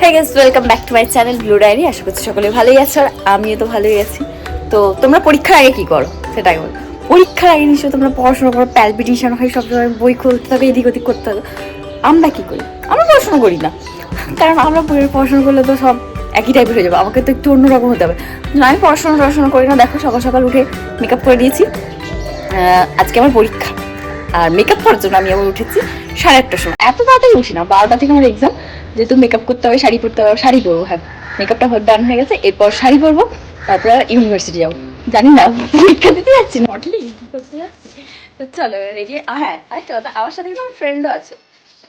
হ্যাঁ guys welcome back to my channel blue diary আশা করছি সকলে ভালোই আছো আর আমিও তো ভালোই আছি। তো তোমরা পরীক্ষার আগে কি করো? সেটা আগে বলো। পরীক্ষার আগে নিশ্চয়ই তোমরা পড়াশোনা করো প্যালপিটেশন হয় সবসময় বই খুলতে হবে, এদিক ওদিক করতে হবে। আমরা কি করি? আমরা পড়াশোনা করি না। কারণ আমরা পড়াশোনা করলে তো সব একই টাইপের হয়ে যাবে। আমাকে তো একটু অন্যরকম হতে হবে। আমি পড়াশোনা টড়াশোনা করি না। দেখো, সকাল সকাল উঠে মেকআপ করে দিয়েছি। আজকে আমার পরীক্ষা। আর মেকআপ করার জন্য আমি আবার উঠেছি। সাড়ে আটটার সময়। এত তাড়াতাড়ি উঠি না। বারোটা থেকে আমার এক্সাম যেহেতু মেকআপ করতে হবে, শাড়ি পরতে হবে, শাড়ি পরবো হ্যাঁ। মেকআপটা ডান হয়ে গেছে, এরপর শাড়ি পরবো, তারপর ইউনিভার্সিটি যাব। জানি না, পরীক্ষা দিতে যাচ্ছি মডেলিং করতে যাচ্ছি? তো চলো রেডি হ্যাঁ আরেকটা কথা, আমার সাথে আমার ফ্রেন্ডও আছে।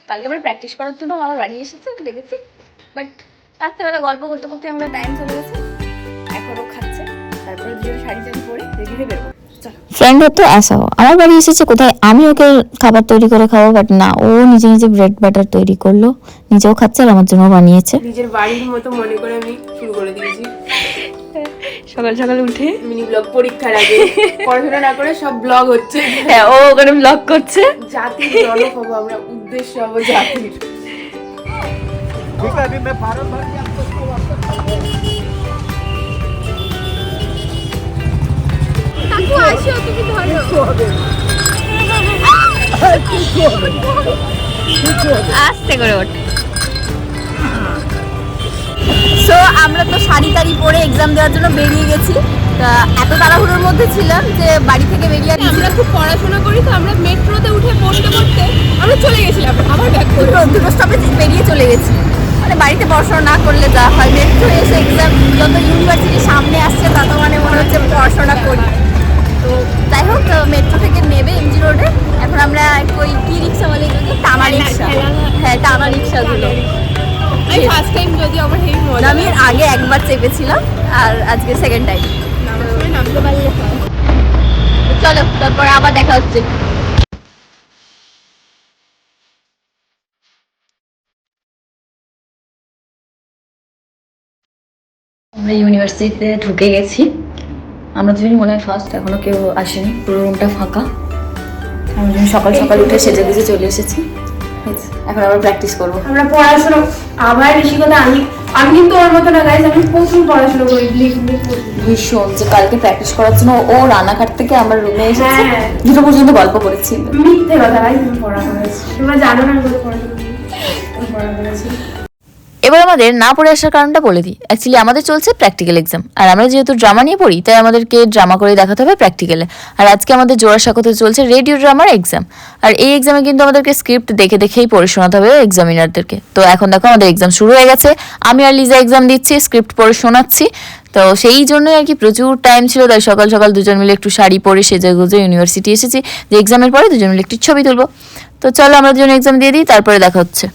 কালকে আমরা প্র্যাকটিস করার জন্য আমার বাড়ি এসেছে দেখেছি। বাট রাত্রেবেলা গল্প করতে করতে আমরা টাইম চলে গেছে। এখনও খাচ্ছে, তারপরে দুজন শাড়ি টাড়ি পরে রেডি হয়ে বেরোবো। ফ্রেন্ড হতো অ্যাসাও আমার বাড়ি এসেছে কোথায় আমি ওকে খাবার তৈরি করে খাব বাট না ও নিজে নিজে ব্রেড ব্যাটার তৈরি করল নিজেও খাচ্ছে আর আমার জন্য বানিয়েছে নিজের বাড়ির মতো মনে করে আমি শুরু করে দিয়েছি সকাল সকাল উঠে মিনি ব্লগ পরীক্ষার আগে পড়াশোনা না করে সব ব্লগ হচ্ছে হ্যাঁ ও ওখানে ব্লগ করছে হব আমরা উদ্দেশ্য হব জাতির ঠিক আছে সো আমরা তো শাড়ি টাড়ি পরে এক্সাম দেওয়ার জন্য বেরিয়ে গেছি। এত তাড়াহুড়োর মধ্যে ছিলাম যে বাড়ি থেকে বেরিয়ে আমরা খুব পড়াশোনা করি তো আমরা মেট্রোতে উঠে পড়তে পড়তে আমরা চলে গেছিলাম আবার দুটো স্টপে বেরিয়ে চলে গেছি। মানে বাড়িতে পড়াশোনা না করলে যা হয়। মেট্রো এসে এক্সাম যত ইউনিভার্সিটির সামনে আসছে তত মানে মনে হচ্ছে পড়াশোনা করি। তো যাই হোক মেট্রো থেকে নেবে এমজি রোডে এখন আমরা ওই কি রিক্সা বলে এগুলোকে? টানা রিক্সা। হ্যাঁ টানা রিক্সাগুলো। আমি ফার্স্ট টাইম যদি আমার হেভি মজা আমি আগে একবার চেপেছিলাম আর আজকে সেকেন্ড টাইম নামতে পারলে চলো তারপরে আবার দেখা হচ্ছে। আমরা ইউনিভার্সিটিতে ঢুকে গেছি। আমরা দুজন মনে হয় ফার্স্ট এখনও কেউ আসেনি। পুরো রুমটা ফাঁকা। আমরা দুজন সকাল সকাল উঠে সেজে গুজে চলে এসেছি। এখন আবার প্র্যাকটিস করব। আমরা পড়াশোনা আবার বেশি কথা আমি আমি কিন্তু ওর মতো না গাইজ আমি প্রচুর পড়াশোনা করি ভীষণ যে কালকে প্র্যাকটিস করার জন্য ও রানাঘাট থেকে আমার রুমে এসেছে। হ্যাঁ। দুটো পর্যন্ত গল্প করেছি। মিথ্যে কথা গাইজ আমি পড়া করেছি। তোমরা জানো না আমি পড়া করেছি। এবার আমাদের না পড়ে আসার কারণটা বলে দিই। অ্যাকচুয়ালি আমাদের চলছে প্র্যাকটিক্যাল এক্সাম আর আমরা যেহেতু ড্রামা নিয়ে পড়ি, তাই আমাদেরকে ড্রামা করে দেখাতে হবে প্র্যাকটিক্যালে আর আজকে আমাদের জোড়াসাঁকোতে চলছে রেডিও ড্রামার এক্সাম আর এই এক্সামে কিন্তু আমাদেরকে স্ক্রিপ্ট দেখে দেখেই পড়ে শোনাতে হবে এক্সামিনারদেরকে তো এখন দেখো, আমাদের এক্সাম শুরু হয়ে গেছে। আমি আর লিজা এক্সাম দিচ্ছি স্ক্রিপ্ট পড়ে শোনাচ্ছি। তো সেই জন্যই আর কি প্রচুর টাইম ছিল, তাই সকাল সকাল দুজন মিলে একটু শাড়ি পরে সেজে গুজে ইউনিভার্সিটি এসেছি। যে এক্সামের পরে দুজন মিলে একটু ছবি তুলবো। তো চলো আমরা দুজন এক্সাম দিয়ে দিই, তারপরে দেখা হচ্ছে।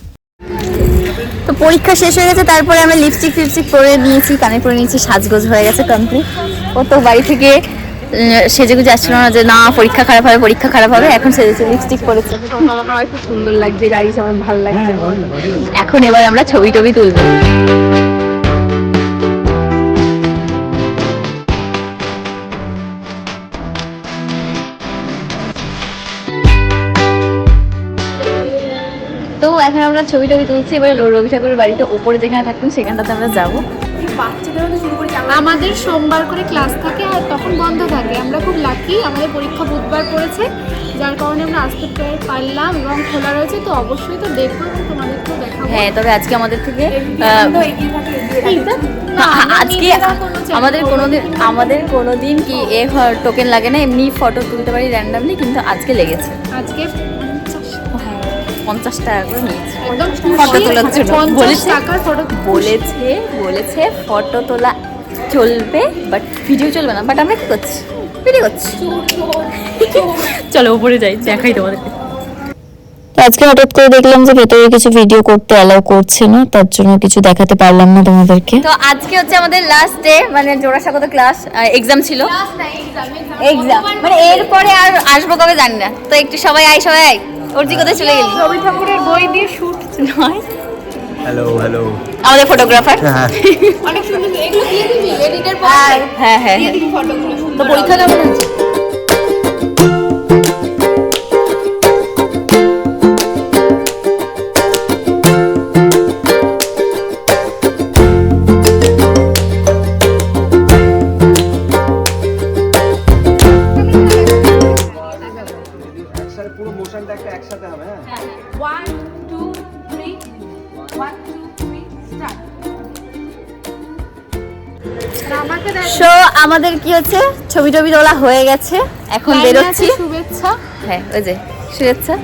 পরীক্ষা শেষ হয়ে গেছে তারপরে আমি লিপস্টিক ফিপস্টিক পরে নিয়েছি কানে পরে নিয়েছি সাজগোজ হয়ে গেছে কমপ্লিট ও তো বাড়ি থেকে সেজে গুজে আসছিল না যে না পরীক্ষা খারাপ হবে পরীক্ষা খারাপ হবে। এখন সেজেছে লিপস্টিক পরেছে। আমার খুব সুন্দর লাগছে গাড়ি আমার ভালো লাগছে। এখন এবার আমরা ছবি টবি তুলবো। তো এখন আমরা ছবি টবি তুলছি এবার রবি ঠাকুরের বাড়িতে ওপরে যেখানে থাকতাম সেখানটাতে আমরা যাব। করেছি আমাদের সোমবার করে ক্লাস থাকে আর তখন বন্ধ থাকে। আমরা খুব লাকি আমাদের পরীক্ষা বুধবার পড়েছে যার কারণে আমরা আসতে পারলাম এবং খোলা রয়েছে তো অবশ্যই তো দেখব এবং তোমাদেরকেও দেখাবো। হ্যাঁ তবে আজকে আমাদের থেকে আজকে আমাদের কোনোদিন আমাদের কোনোদিন কি এ টোকেন লাগে না এমনি ফটো তুলতে পারি র্যান্ডামলি কিন্তু আজকে লেগেছে। আজকে পঞ্চাশ টাকা করে নিয়েছে। ফটো তোলার জন্য। বলেছে? ফটো বলেছে বলেছে ফটো তোলা চলবে বাট ভিডিও চলবে না। বাট আমরা কি করছি? ভিডিও করছি। চলো উপরে যাই দেখাই তোমাদেরকে। তো আজকে হঠাৎ করে দেখলাম যে ভেতরে কিছু ভিডিও করতে অ্যালাউ করছে না তার জন্য কিছু দেখাতে পারলাম না তোমাদেরকে। তো আজকে হচ্ছে আমাদের লাস্ট ডে মানে জোড়াসাগত ক্লাস এক্সাম ছিল। এক্সাম মানে এরপরে আর আসব কবে জানি না। তো একটু সবাই আয় সবাই আয়। ওর জি কোথায় চলে গেলি। রবি ঠাকুরের বই দিয়ে শুট নয়। হ্যালো হ্যালো আমাদের ফটোগ্রাফার হ্যাঁ, হ্যাঁ। অনেক সুন্দর এগুলো দিয়ে দিবি এডিটের পর হ্যাঁ হ্যাঁ, হ্যাঁ। তো পরীক্ষা কেমন হচ্ছে। একসাথে হবে হ্যাঁ? One two three one two so আমাদের কি হচ্ছে? ছবি টবি তোলা হয়ে গেছে। এখন বেরোচ্ছি। শুভেচ্ছা। হ্যাঁ ওই যে শুভেচ্ছা।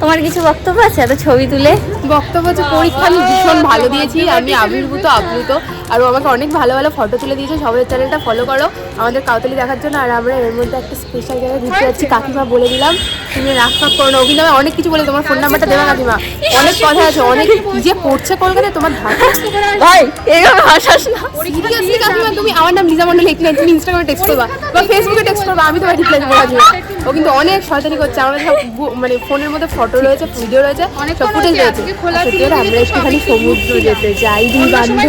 তোমার কিছু বক্তব্য আছে? এত ছবি তুলে? বক্তব্য হচ্ছে পরীক্ষা আমি ভীষণ ভালো দিয়েছি আমি আবির্ভূত আপ্লুত। আর ও আমাকে অনেক ভালো ভালো ফটো তুলে দিয়েছে। সবাই চ্যানেলটা ফলো করো। আমাদের কাউতালি দেখার জন্য। আর আমরা এর মধ্যে একটা স্পেশাল জায়গায় ঘুরতে যাচ্ছি। কাকিমা বলে দিলাম তুমি রাগ ফাগ করো না। ও কিন্তু আমি অনেক কিছু বলে তোমার ফোন নাম্বারটা দেবা কাকিমা। অনেক কথা আছে অনেক যে পড়ছে কলকাতায় তোমার ভাই এইভাবে হাসাস না। কাকিমা তুমি আমার নাম লিজা মন্ডল লিখলে তুমি ইনস্টাগ্রামে টেক্সট করবা। বা ফেসবুকে টেক্সট করবা আমি তোমার রিপ্লাই দেবো কাকিমা। ও কিন্তু অনেক শয়তানি করছে। আমাদের সব মানে ফোনের মধ্যে ফটো রয়েছে ভিডিও রয়েছে অনেক সব ফুটেজ আছে, রয়েছে। আজকে সত্যি আমরা একটুখানি সমুদ্র যেতে যাই দুই বান্ধবী।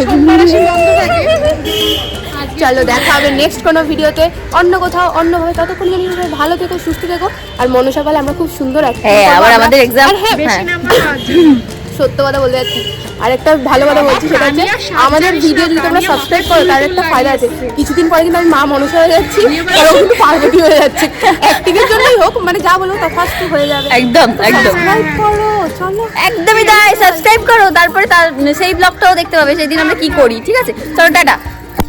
চলো দেখা হবে নেক্সট কোনো ভিডিওতে অন্য কোথাও অন্যভাবে ততক্ষণ জানি সবাই ভালো থেকো সুস্থ থেকো। আর মনসা বলে আমরা খুব সুন্দর একটা হ্যাঁ আবার আমাদের এক্সাম আর হ্যাঁ সত্য কথা বলতে যাচ্ছি। আর একটা ভালো কথা বলছি সেটা হচ্ছে আমাদের ভিডিও যদি তোমরা সাবস্ক্রাইব করো তার একটা ফায়দা আছে। কিছুদিন পরে কিন্তু আমি মা মনসা হয়ে যাচ্ছি আর ও কিন্তু পার্বতী হয়ে যাচ্ছে। একদিনের জন্যই হোক মানে যা বলব তা ফার্স্ট হয়ে যাবে। একদম একদম। সাবস্ক্রাইব করো চলো। একদমই তাই সাবস্ক্রাইব করো তারপরে তার সেই ব্লগটাও দেখতে পাবে সেদিন আমরা কি করি ঠিক আছে? চলো টাটা।